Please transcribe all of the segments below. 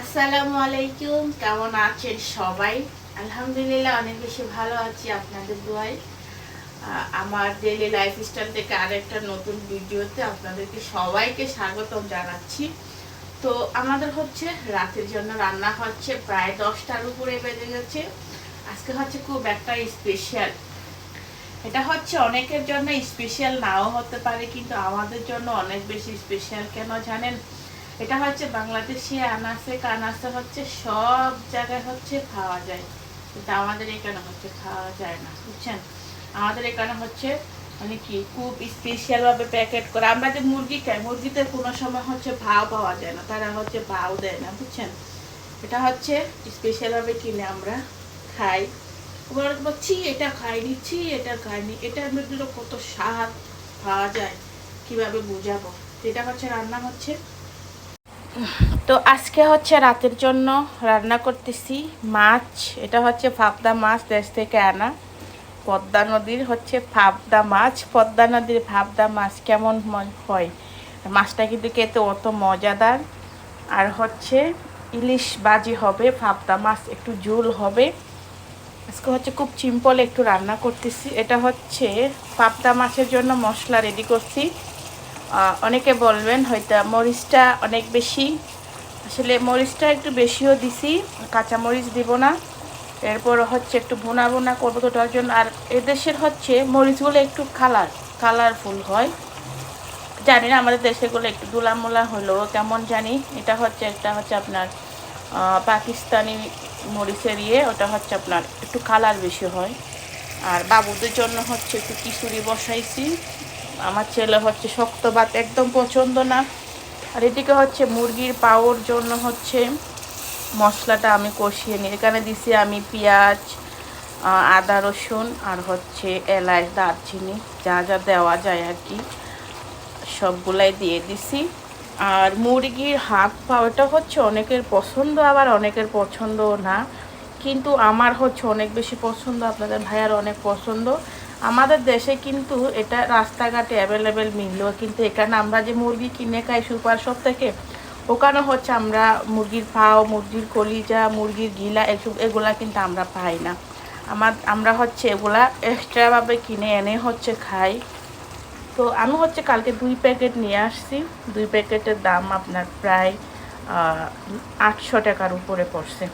আসসালামু আলাইকুম, কেমন আছেন সবাই? আলহামদুলিল্লাহ, অনেক বেশি ভালো আছি আপনাদের দোয়ায়। আমার ডেলি লাইফ স্টাইল থেকে আরেকটা নতুন ভিডিওতে আপনাদেরকে সবাইকে স্বাগতম জানাচ্ছি। তো আমাদের হচ্ছে রাতের জন্য রান্না হচ্ছে, প্রায় দশটার উপরে বেজে গেছে। আজকে হচ্ছে খুব একটা স্পেশাল এটা হচ্ছে অনেকের জন্য স্পেশাল নাও হতে পারে, কিন্তু আমাদের জন্য অনেক বেশি স্পেশাল কেন জানেন? এটা হচ্ছে বাংলাদেশি আনাসে, কানাসে হচ্ছে সব জায়গায় হচ্ছে খাওয়া যায়। কিন্তু আমাদের এখানে হচ্ছে খাওয়া যায় না, বুঝছেন? আমাদের এখানে হচ্ছে মানে কি, খুব স্পেশাল ভাবে প্যাকেট করে। আমরা যে মুরগি খাই, মুরগিতে কোনো সময় হচ্ছে ভাও পাওয়া যায় না, তারা হচ্ছে ভাও দেয় না, বুঝছেন? এটা হচ্ছে স্পেশাল ভাবে কিনে আমরা খাই। ওরা বলছি এটা খাইনি, ছি, এটা খাইনি মধ্যে তো কত স্বাদ পাওয়া যায়, কীভাবে বোঝাবো? এটা হচ্ছে রান্না হচ্ছে তো আজকে হচ্ছে রাতের জন্য রান্না করতেছি মাছ, এটা হচ্ছে ফাবদা মাছ দেশ থেকে আনা। পদ্মা নদীর হচ্ছে ফাবদা মাছ। পদ্মা নদীর ফাবদা মাছ কেমন হয়? মাছটা কিন্তু খেতে অত মজাদার। আর হচ্ছে ইলিশ বাজি হবে, ফাবদা মাছ একটু ঝোল হবে। আজকে হচ্ছে খুব সিম্পল একটু রান্না করতেছি। এটা হচ্ছে পাবদা মাছের জন্য মশলা রেডি করছি। অনেকে বলবেন হয়তো মরিচটা অনেক বেশি। আসলে মরিচটা একটু বেশিও দিছি কাঁচা মরিচ দিব না। এরপর হচ্ছে একটু ভুনা ভুনা করব তো জন্য। আর এদেশের হচ্ছে মরিচগুলো একটু কালার কালারফুল হয়। জানি না, আমাদের দেশেগুলো একটু দুলামোলা হলো কেমন জানি। এটা হচ্ছে একটা হচ্ছে আপনার পাকিস্তানি মরিচের ইয়ে ওটা হচ্ছে আপনার একটু কালার বেশি হয়। আর বাবুদের জন্য হচ্ছে একটু খিচুড়ি বসাইছি। আমার ছেলে হচ্ছে শক্ত ভাত একদম পছন্দ না। আর এদিকে হচ্ছে মুরগির পাওয়ার জন্য হচ্ছে মশলাটা আমি কষিয়ে নিই। এখানে দিছি আমি পেঁয়াজ আদা রসুন আর হচ্ছে এলাচ, দারচিনি, যা যা দেওয়া যায় আর কি, সবগুলাই দিয়ে দিছি। আর মুরগির হাত পা ওটা হচ্ছে অনেকের পছন্দ, আবার অনেকের পছন্দ না। কিন্তু আমার হচ্ছে অনেক বেশি পছন্দ, আপনাদের ভাইয়ার অনেক পছন্দ। আমাদের দেশে কিন্তু এটা রাস্তাঘাটে অ্যাভেলেবেল মিললেও কিন্তু এখানে আমরা যে মুরগি কিনে খাই সুপার শপ থেকে, ওখানে হচ্ছে আমরা মুরগির পাও, মুরগির কলিজা, মুরগির গিলা এসব, এগুলা কিন্তু আমরা পাই না। আমার, আমরা হচ্ছে এগুলা এক্সট্রাভাবে কিনে এনে হচ্ছে খাই। তো আমি হচ্ছে কালকে দুই প্যাকেট নিয়ে আসছি। দুই প্যাকেটের দাম আপনার প্রায় আটশো টাকার উপরে পড়ছে।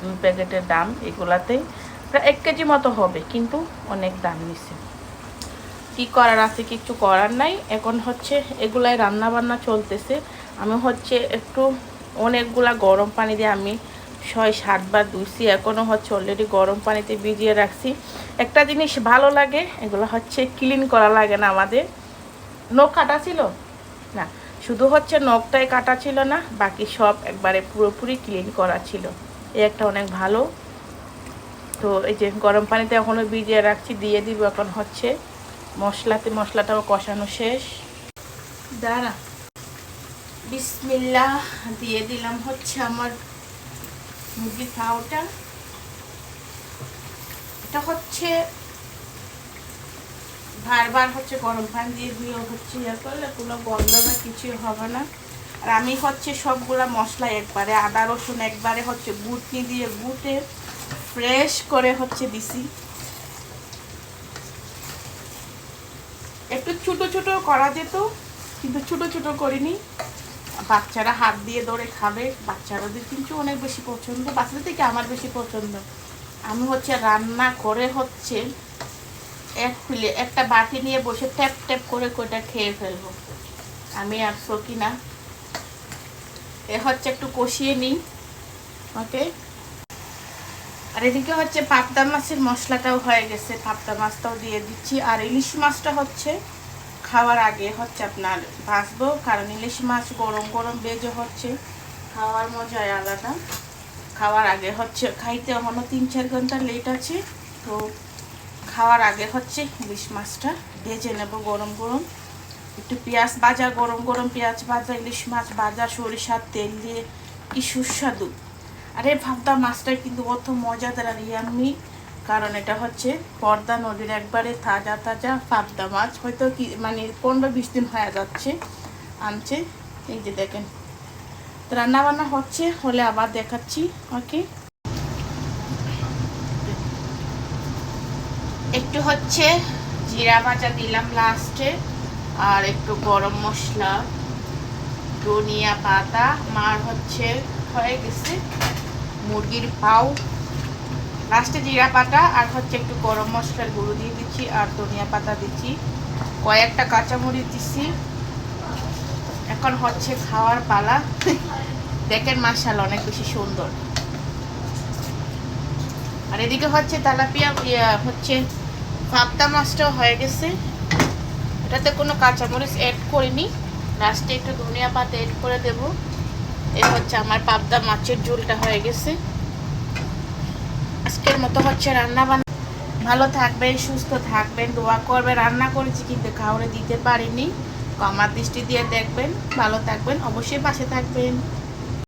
দুই প্যাকেটের দাম এগুলাতেই প্রায় এক কেজি মতো হবে, কিন্তু অনেক দাম নিছে। কি করার আছে কিছু করার নাই, এখন হচ্ছে এগুলাই রান্না বান্না চলতেছে। আমি হচ্ছে একটু অনেকগুলা গরম পানি দিয়ে আমি ছয় সাতবার ধুইছি এখনও হচ্ছে অলরেডি গরম পানিতে ভিজিয়ে রাখছি। একটা জিনিস ভালো লাগে, এগুলো হচ্ছে ক্লিন করা লাগে না আমাদের। নখ কাটা ছিল? না, শুধু হচ্ছে নখটাই কাটা ছিল না, বাকি সব একবারে পুরোপুরি ক্লিন করা ছিল। এই একটা অনেক ভালো। তো এই যে গরম পানিতে এখনও ভিজিয়ে রাখছি, দিয়ে দিব এখন হচ্ছে মশলাতে, মশলাটাও কষানো শেষ। দাঁড়া। বিসমিল্লাহ, দিয়ে দিলাম হচ্ছে আমার মুরগির পাউটা এটা হচ্ছে বারবার হচ্ছে গরম পানি দিয়ে দিয়ে হচ্ছে ইয়ে করলে কোনো গন্ধ বা কিছুই হবে না। আর আমি হচ্ছে সবগুলা মশলা একবারে, আদা, রসুন একবারে হচ্ছে গুটনি দিয়ে গুটে ফ্রেশ করে হচ্ছে দিছি। একটু ছোট ছোট করা যেত, কিন্তু ছোট ছোট করিনি। বাচ্চারা হাত দিয়ে ধরে খাবে বাচ্চারাদের কিন্তু অনেক বেশি পছন্দ, বাচ্চাদের থেকে আমার বেশি পছন্দ। আমি হচ্ছে রান্না করে হচ্ছে এক প্লে একটা বাটি নিয়ে বসে ট্যাপ ট্যাপ করে কোটা খেয়ে ফেলব। আমি আর সকিনা এ হচ্ছে একটু কষিয়ে নিই। ওকে আর এদিকে হচ্ছে পাবদা মাছের মশলাটাও হয়ে গেছে। পাবদা মাছটাও দিয়ে দিচ্ছি। আর ইলিশ মাছটা হচ্ছে খাওয়ার আগে হচ্ছে আপনার ভাজবো, কারণ ইলিশ মাছ গরম গরম বেজে হচ্ছে, খাওয়ার মজাই আলাদা। খাওয়ার আগে হচ্ছে, খাইতে এখনও তিন চার ঘণ্টা লেট আছে, তো খাওয়ার আগে হচ্ছে ইলিশ মাছটা ভেজে নেব গরম গরম। একটু পেঁয়াজ ভাজা, গরম গরম পেঁয়াজ ভাজা, ইলিশ মাছ ভাজা, সরিষার তেল দিয়ে কি সুস্বাদু। আরে ভাবদা, মাছটা কিন্তু অত মজাদার আর ইয়াম্মি। কারণ এটা হচ্ছে পর্দা নদীর একবারে তাজা তাজা পাবদা মাছ। হয়তো কি মানে পনেরো বিশ দিন হয়ে যাচ্ছে, আনছে। এই যে দেখেন। রান্না বান্না হচ্ছে, হলে আবার দেখাচ্ছি, ওকে? একটু হচ্ছে জিরা ভাজা দিলাম লাস্টে আর একটু গরম মশলা, ধনিয়া পাতা, মার হচ্ছে হয়ে গেছে মুরগির পাও। লাস্টে জিরা পাতা আর হচ্ছে একটু গরম মশলার গুঁড়ো দিয়ে দিচ্ছি আর ধনিয়া পাতা দিচ্ছি। কয়েকটা কাঁচামরিচ দিচ্ছি। এখন হচ্ছে খাওয়ার পালা। দেখেন মাশাল অনেক বেশি সুন্দর। আর এদিকে হচ্ছে তেলাপিয়া হচ্ছে পাবদা মাছটাও হয়ে গেছে। এটাতে কোনো কাঁচামরিচ অ্যাড করিনি। লাস্টে একটু ধনিয়া পাতা অ্যাড করে দেব। এ হচ্ছে আমার পাবদা মাছের ঝোলটা হয়ে গেছে। আজকের মতো হচ্ছে রান্না বান্না ভালো থাকবেন, সুস্থ থাকবেন, দোয়া করবে রান্না করেছি কিন্তু খাওয়ারে দিতে পারিনি। কমার দৃষ্টি দিয়ে দেখবেন, ভালো থাকবেন, অবশ্যই পাশে থাকবেন।